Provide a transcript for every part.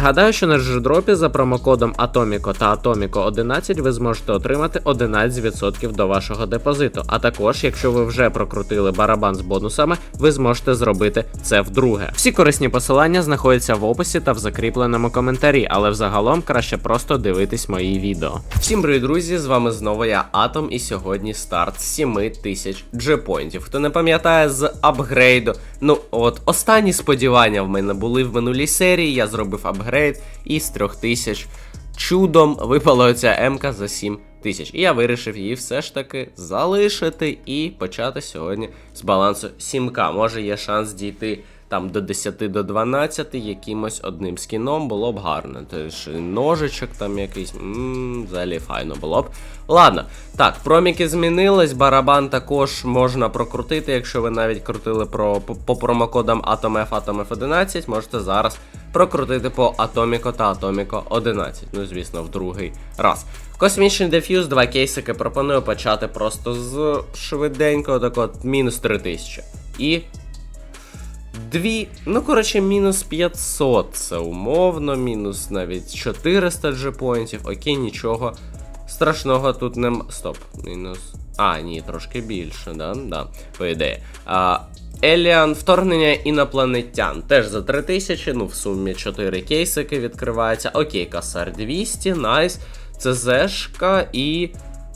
Нагадаю, що на джедропі за промокодом Atomico та Atomico 11 ви зможете отримати 11% до вашого депозиту. А також, якщо ви вже прокрутили барабан з бонусами, ви зможете зробити це вдруге. Всі корисні посилання знаходяться в описі та в закріпленому коментарі, але взагалом краще просто дивитись мої відео. Всім привіт, друзі! З вами знову я Атом, і сьогодні старт 7000 джепоінтів. Хто не пам'ятає з апгрейду, ну от останні сподівання в мене були в минулій серії. Я зробив апгрейд і з 3000 чудом випала оця М-ка за 7000. І я вирішив її все ж таки залишити і почати сьогодні з балансу 7К. Може є шанс дійти там до 10 до 12 якимось одним скіном було б гарно. Тож ножичок там якийсь, ммм, взагалі файно було б. Ладно, так, проміки змінились, барабан також можна прокрутити, якщо ви навіть крутили про, по, по промокодам AtomF, AtomF 11, можете зараз прокрутити по Atomico та Atomico 11. Ну, звісно, в другий раз. Космічний деф'юз, два кейсики пропоную почати просто з швиденького такого мінус 3000. І Дві, ну коротше, мінус 500 це умовно, мінус навіть 400 джепоінтів. Окей, нічого страшного тут нема. Стоп, мінус. А, ні, трошки більше, да? Да, по ідеї. А, Еліан, вторгнення інопланетян. Теж за 3000, ну в сумі 4 кейсики відкриваються. Окей, касар 200, найс. ЦЗшка і.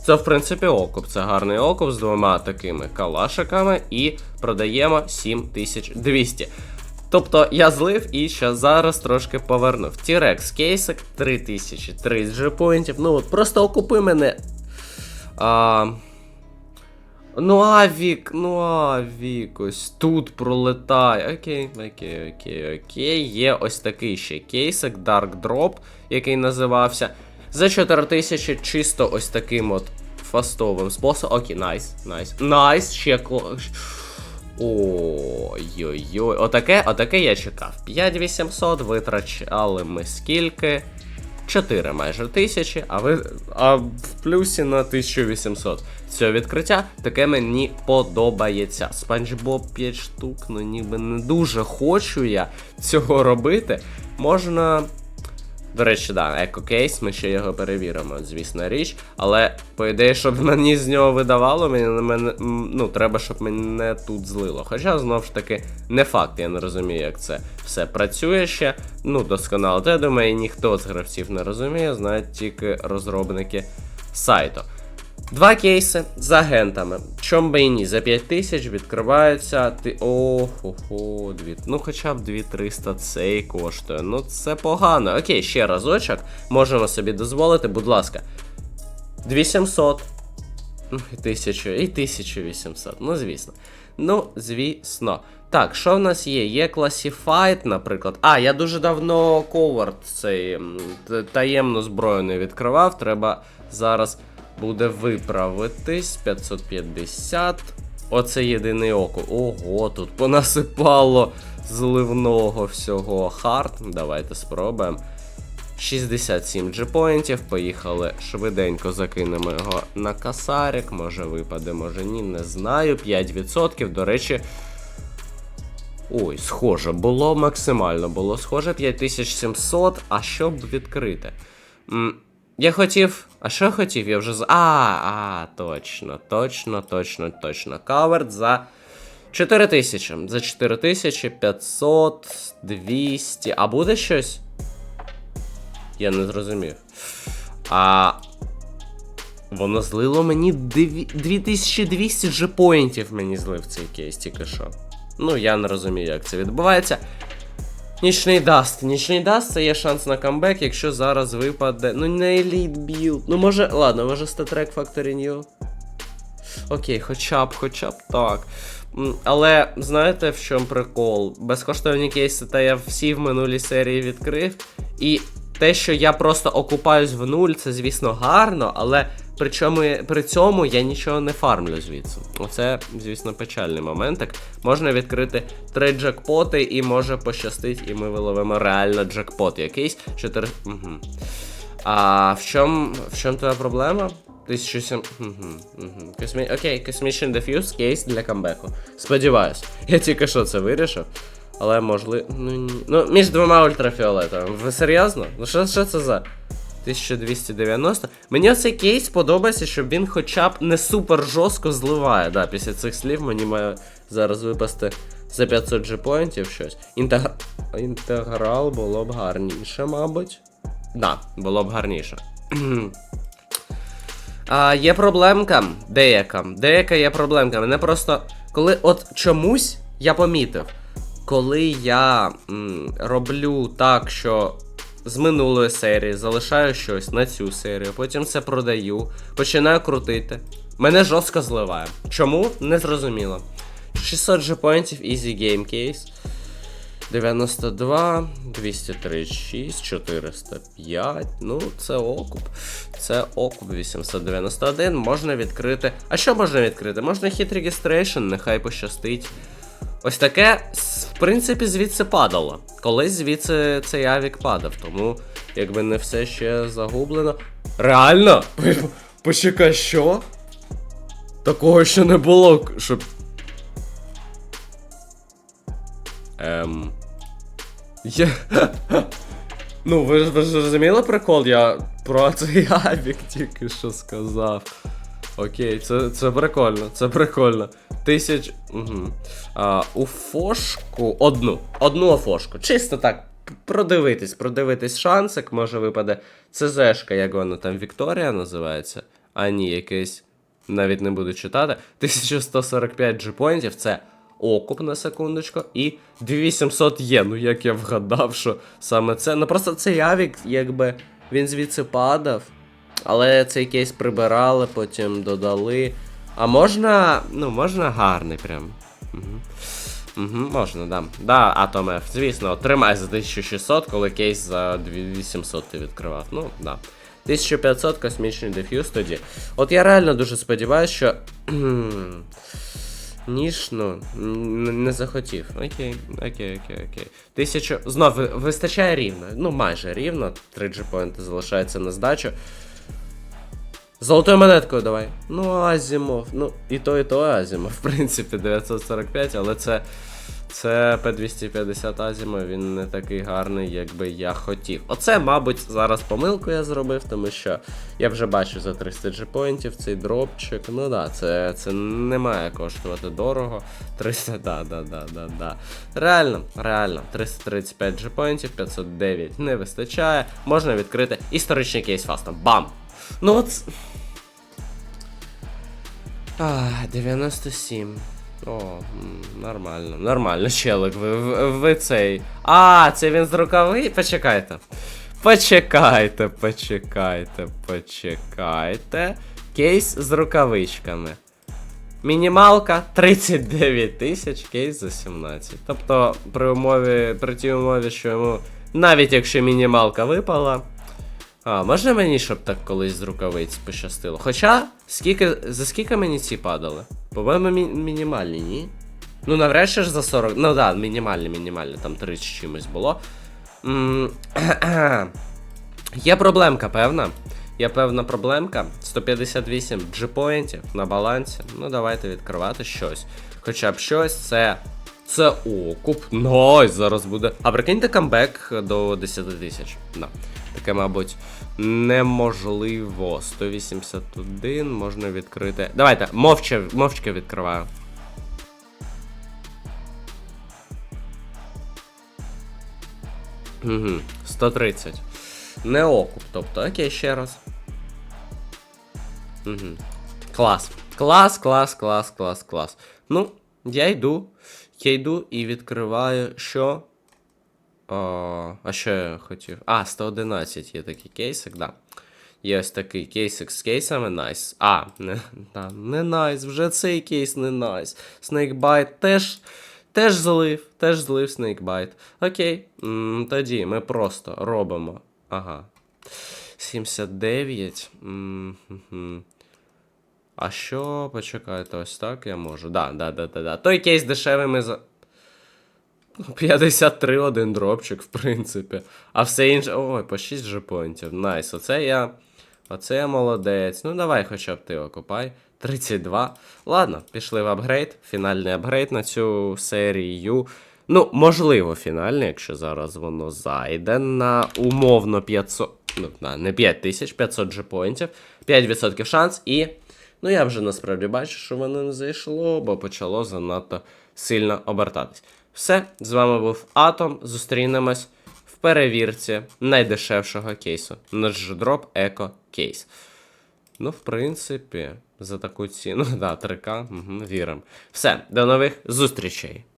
Це, в принципі, окуп. Це гарний окуп з двома такими калашиками і продаємо 7200. Тобто я злив і ще зараз трошки повернув. T-Rex кейсик 3000, 30 поінтів. Ну от просто окупи мене. А... Ну, авік, ну авік, ось тут пролетає. Окей, окей, окей, окей. Є ось такий ще кейсик, Dark Drop, який називався. За 4000 чисто ось таким от фастовим способом. Окей, найс, найс. Найс, ще кло. Ой-ой-ой. Отаке, отаке я чекав. 5800 витрачали ми скільки? 4 майже тисячі, а ви. А в плюсі на 1800. Це відкриття таке мені подобається. Спанч Боб 5 штук, ну ніби не дуже хочу я цього робити. Можна. До речі, да, екокейс, ми ще його перевіримо, звісно річ. Але, по ідеї, щоб мені з нього видавало, мені, ну, треба, щоб мене тут злило. Хоча, знову ж таки, не факт, я не розумію, як це все працює ще. Ну, досконало. Та я думаю, ніхто з гравців не розуміє, знають тільки розробники сайту. Два кейси з агентами. Чом би і ні, за 5 тисяч відкриваються. Ти. Охо-хо, дві. Ну хоча б 2300 цей коштує. Ну це погано. Окей, ще разочок. Можемо собі дозволити, будь ласка. 2700. Ну, і 1000, і 1800. Ну, звісно. Ну, звісно. Так, що в нас є? Є Classified, наприклад. А, я дуже давно ковард цей таємну зброю не відкривав. Треба зараз буде виправитись. 550. Оце єдине око. Ого, тут понасипало зливного всього хард. Давайте спробуємо. 67 джепоінтів, поїхали швиденько закинемо його на касарик. Може випаде, може ні, не знаю. 5%. До речі. Ой, схоже, було максимально було схоже 5700. А що б відкрити? Я хотів. А що я хотів? Я вже з. А, а, точно, точно, точно, точно. Каверд за 4000. За 4000, 500, 200. А буде щось? Я не зрозумів. А. Воно злило мені дві- 2200 джепоінтів мені злив цей кейс тільки що. Ну, я не розумію, як це відбувається. Нічний даст. Нічний даст це є шанс на камбек, якщо зараз випаде. Ну, не Elite Build. Ну, може, ладно, може статрек Factory New. Окей, хоча б, хоча б так. Але знаєте, в чому прикол? Безкоштовні кейси, та я всі в минулій серії відкрив. І те, що я просто окупаюсь в нуль, це, звісно, гарно, але причому, при цьому я нічого не фармлю звідси. Оце, звісно, печальний моментик. Можна відкрити три джекпоти, і може пощастить, і ми виловимо реально джекпот якийсь. Чотири. Угу. А в чому в чому твоя проблема? 1700. Угу, угу. Космі... Окей, космічний деф'юз кейс для камбеку. Сподіваюсь. Я тільки що це вирішив. Але можливо. Ну, ні. ну між двома ультрафіолетовими. Ви серйозно? Ну що, що це за 1290? Мені цей кейс подобається, що він хоча б не супер жорстко зливає. Да, після цих слів мені має зараз випасти за 500 джепоінтів щось. Інтегр... Інтеграл було б гарніше, мабуть. Да, було б гарніше. А, є проблемка деяка. Деяка є проблемка. Мене просто. Коли от чомусь я помітив, коли я м, роблю так, що з минулої серії залишаю щось на цю серію, потім це продаю, починаю крутити. Мене жорстко зливає. Чому? Не зрозуміло. 600 джепоінтів Easy Game Case. 92, 236, 405. Ну, це окуп. Це окуп 891. Можна відкрити. А що можна відкрити? Можна хіт registration, нехай пощастить. Ось таке, в принципі, звідси падало. Колись звідси цей авік падав, тому якби не все ще загублено. Реально? Почекай, що? Такого ще не було, щоб. Ем. Я... Ну, ви ж ви ж зрозуміли прикол? Я про цей авік тільки що сказав. Окей, це, це прикольно, це прикольно. Тисяч. Угу. А, у фошку одну. Одну офошку. Чисто так. Продивитись, продивитись шансик, може випаде ЦЗшка, як вона там Вікторія називається. А ні, якийсь. Навіть не буду читати. 1145 джипоінтів це окуп на секундочку. І 2800 є. Ну як я вгадав, що саме це. Ну просто цей авік, якби він звідси падав. Але цей кейс прибирали, потім додали. А можна. Ну, можна гарний прям. Угу. Можна, да. Да, Atom звісно, тримай за 1600, коли кейс за 2800 ти відкривав. Ну, да. 1500 космічний деф'юз тоді. От я реально дуже сподіваюся, що. Ніж, ну, не захотів. Окей, окей, окей, окей. Тисячу. Знов вистачає рівно. Ну, майже рівно. 3 джипоінти залишається на здачу. Золотою монеткою давай. Ну, Азімов. Ну, і то, і то Азімов, в принципі, 945, але це. Це P250 Азімов, він не такий гарний, як би я хотів. Оце, мабуть, зараз помилку я зробив, тому що я вже бачу за 300 джепоінтів цей дропчик. Ну да, це, це не має коштувати дорого. 300, да, да, да, да, да. Реально, реально, 335 джепоінтів, 509 не вистачає. Можна відкрити історичний кейс фастом. Бам! Ну от. А, 97. О, нормально, нормально, челик, ви, ви, ви цей. А, це він з рукави? Почекайте. Почекайте, почекайте, почекайте. Кейс з рукавичками. Мінімалка 39 тисяч, кейс за 17. Тобто, при умові, при тій умові, що йому, навіть якщо мінімалка випала. А, можна мені, щоб так колись з рукавиць пощастило? Хоча, скільки, за скільки мені ці падали? По-моєму, мі- мінімальні, ні? Ну, навряд ж за 40. Ну да, мінімальні, мінімальні, там 3 з чимось було. Є проблемка, певна. Є певна проблемка. 158 джипоінтів на балансі. Ну, давайте відкривати щось. Хоча б щось, це. Це окуп. Найс, зараз буде. А прикиньте камбек до 10 тисяч. Да. Таке, мабуть, неможливо. 181 можна відкрити. Давайте, мовча, мовчки відкриваю. Угу, 130. Не окуп, тобто, окей, ще раз. Угу. Клас. Клас, клас, клас, клас, клас. Ну, я йду. Я йду і відкриваю що? О, а що я хотів? А, 111 є такий кейсик, да. Є ось такий кейсик з кейсами найс. А, не, да, не найс, вже цей кейс не найс. Snakebite теж, теж злив, теж злив Snakebite. Окей, м, тоді ми просто робимо. Ага. 79. м, хм-хм. А що, почекайте, ось так я можу. Да, да, да, да, да. Той кейс дешевий ми за. 53 один дропчик, в принципі. А все інше. Ой, по 6 же поінтів. Найс. Оце я. Оце я молодець. Ну давай хоча б ти окупай. 32. Ладно, пішли в апгрейд. Фінальний апгрейд на цю серію. Ну, можливо, фінальне, якщо зараз воно зайде на умовно 500. Ну, на, не 5000, 500 джепоінтів, 5% шанс і. Ну, я вже насправді бачу, що воно не зайшло, бо почало занадто сильно обертатись. Все, з вами був Атом. Зустрінемось в перевірці найдешевшого кейсу. Наш Еко кейс. Ну, в принципі, за таку ціну, да, 3К, угу, віримо. Все, до нових зустрічей.